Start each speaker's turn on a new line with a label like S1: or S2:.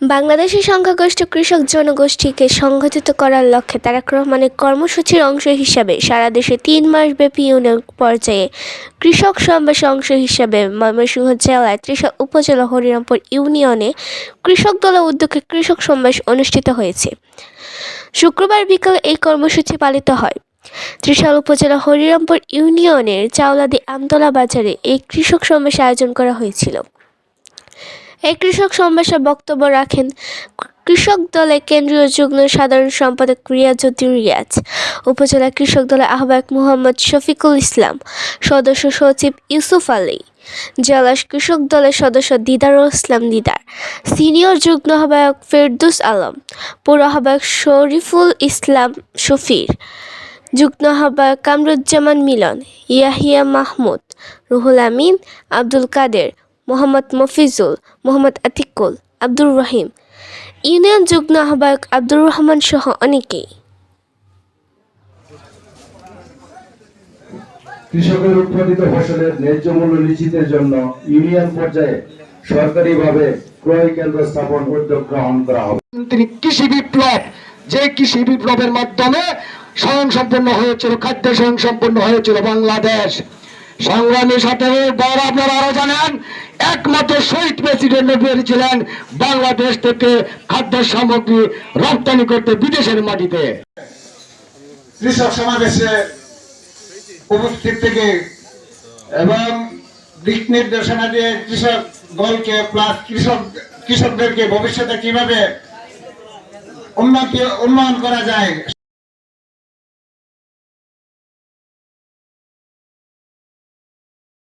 S1: বাংলাদেশের সংখ্যাগরিষ্ঠ কৃষক জনগোষ্ঠীকে সংগঠিত করার লক্ষ্যে তারেক রহমানের কর্মসূচির অংশ হিসাবে সারা দেশে তিন মাসব্যাপী ইউনিয়ন পর্যায়ে কৃষক সমাবেশের অংশ হিসাবে ময়মনসিংহ জেলার ত্রিশাল উপজেলা হরিরামপুর ইউনিয়নে কৃষক দলের উদ্যোগে কৃষক সমাবেশ অনুষ্ঠিত হয়েছে। শুক্রবার বিকালে এই কর্মসূচি পালিত হয়। ত্রিশাল উপজেলা হরিরামপুর ইউনিয়নের চাওলাদি আমতলা বাজারে এই কৃষক সমাবেশ আয়োজন করা হয়েছিল। এই কৃষক সমাবেশে বক্তব্য রাখেন, কৃষক দলের কেন্দ্রীয় যুগ্ম সাধারণ সম্পাদক রিয়াজুদ্দিন রিয়াজ, উপজেলা কৃষক দলের আহ্বায়ক মোহাম্মদ শফিকুল ইসলাম, সদস্য সচিব ইউসুফ আলী, জেলা কৃষক দলের সদস্য দিদারুল ইসলাম দিদার, সিনিয়র যুগ্ম আহ্বায়ক ফেরদুস আলম, পৌর আহ্বায়ক শরীফুল ইসলাম শফির, যুগ্ম আহ্বায়ক কামরুজ্জামান মিলন, ইয়াহিয়া মাহমুদ, রুহুল আমিন, আব্দুল কাদের মোহাম্মদ মফিজুল মোহাম্মদ আতিকুল আব্দুর রহিম। ইউনিয়ন যুগ্ম আহ্বায়ক আব্দুর রহমান সহ অনেকেই।
S2: কৃষকের উৎপাদিত ফসলের ন্যায্য মূল্য নিশ্চিতের জন্য ইউনিয়ন পর্যায়ে সরকারিভাবে ক্রয় কেন্দ্র স্থাপন উদ্যোগ গ্রহণ করা হবে।
S3: তিনি কৃষি বিপ্লব যে কৃষি বিপ্লবের মাধ্যমে স্বয়ং সম্পন্ন হয়েছিল খাদ্য স্বয়ং সম্পন্ন হয়েছিল বাংলাদেশ। সংগ্রামী সাথের বড় আপনারা আরও জানেন একমাত্র শহীদ প্রেসিডেন্ট পেরেছিলেন বাংলাদেশ থেকে খাদ্য সামগ্রী রপ্তানি করতে বিদেশের মাটিতে।
S4: কৃষক সমাবেশে উপস্থিত থেকে এবং দিক নির্দেশনা দিয়ে কৃষক দলকে প্লাস কৃষক, কৃষকদেরকে ভবিষ্যতে কীভাবে উন্নতি, উন্নয়ন করা যায়